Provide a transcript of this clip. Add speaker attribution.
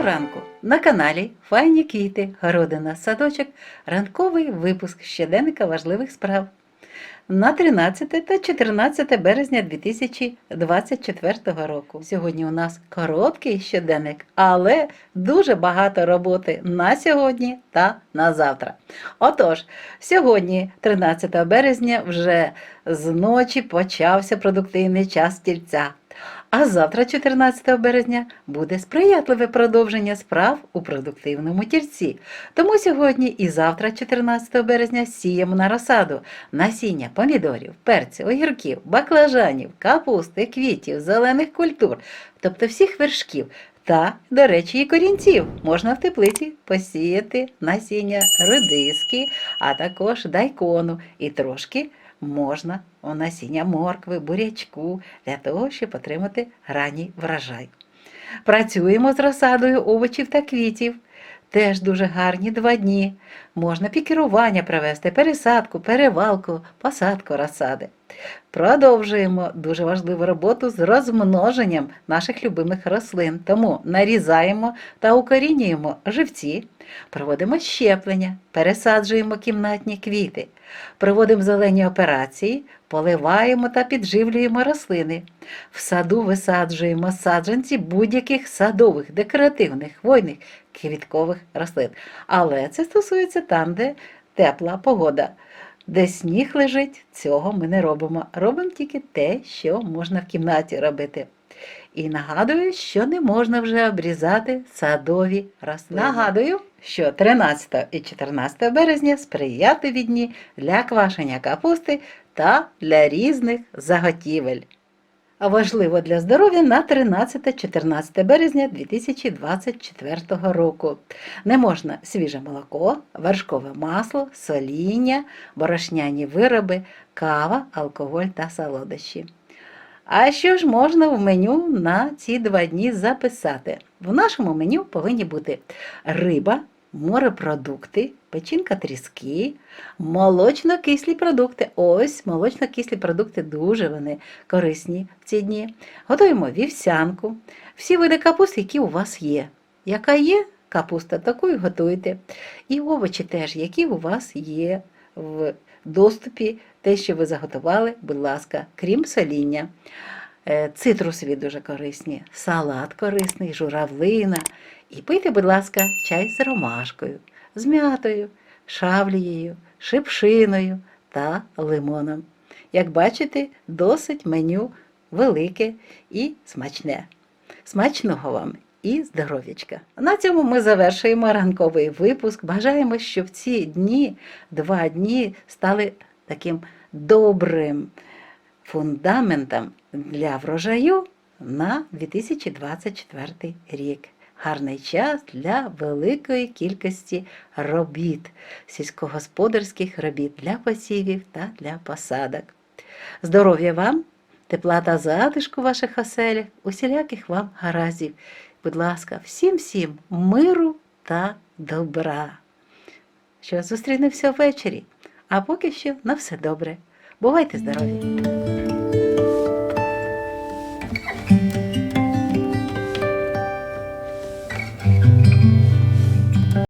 Speaker 1: Доброго ранку! На каналі Файні квіти, городина, садочок, ранковий випуск щоденника важливих справ на 13 та 14 березня 2024 року. Сьогодні у нас короткий щоденник, але дуже багато роботи на сьогодні та на завтра. Отож, сьогодні, 13 березня, вже з ночі почався продуктивний час тільця. А завтра, 14 березня, буде сприятливе продовження справ у продуктивному тірці. Тому сьогодні і завтра, 14 березня, сіємо на розсаду насіння помідорів, перців, огірків, баклажанів, капусти, квітів, зелених культур, тобто всіх вершків. Та, до речі, і корінців можна в теплиці посіяти насіння редиски, а також дайкону і трошки можна у насіння моркви, бурячку для того, щоб отримати ранній врожай. Працюємо з розсадою овочів та квітів. Теж дуже гарні два дні. Можна пікірування провести, пересадку, перевалку, посадку розсади. Продовжуємо дуже важливу роботу з розмноженням наших любимих рослин. Тому нарізаємо та укорінюємо живці, проводимо щеплення, пересаджуємо кімнатні квіти, проводимо зелені операції, поливаємо та підживлюємо рослини. В саду висаджуємо саджанці будь-яких садових, декоративних, хвойних, квіткових рослин. Але це стосується там, де тепла погода. Де сніг лежить, цього ми не робимо. Робимо тільки те, що можна в кімнаті робити. І нагадую, що не можна вже обрізати садові рослини. Нагадую, що 13 і 14 березня сприятливі дні для квашення капусти та для різних заготівель. Важливо для здоров'я на 13-14 березня 2024 року. Не можна свіже молоко, вершкове масло, соління, борошняні вироби, кава, алкоголь та солодощі. А що ж можна в меню на ці два дні записати? В нашому меню повинні бути риба, морепродукти, печінка тріски, молочно-кислі продукти. Ось молочно-кислі продукти дуже вони корисні в ці дні. Готуємо вівсянку, всі види капуст, які у вас є. Яка є капуста, таку і готуйте. І овочі теж, які у вас є в доступі, те, що ви заготували, будь ласка, крім соління. Е, Цитрусові дуже корисні, салат корисний, журавлина. І пийте, будь ласка, чай з ромашкою, з м'ятою, шавлією, шипшиною та лимоном. Як бачите, досить меню велике і смачне. Смачного вам і здоров'ячка! На цьому ми завершуємо ранковий випуск. Бажаємо, щоб ці дні, два дні, стали таким добрим фундаментом для врожаю на 2024 рік. Гарний час для великої кількості робіт, сільськогосподарських робіт для посівів та для посадок. Здоров'я вам, тепла та затишку в ваших оселях, усіляких вам гараздів. Будь ласка, всім всім миру та добра. Що зустрінемося ввечері, а поки що на все добре. Бувайте здорові!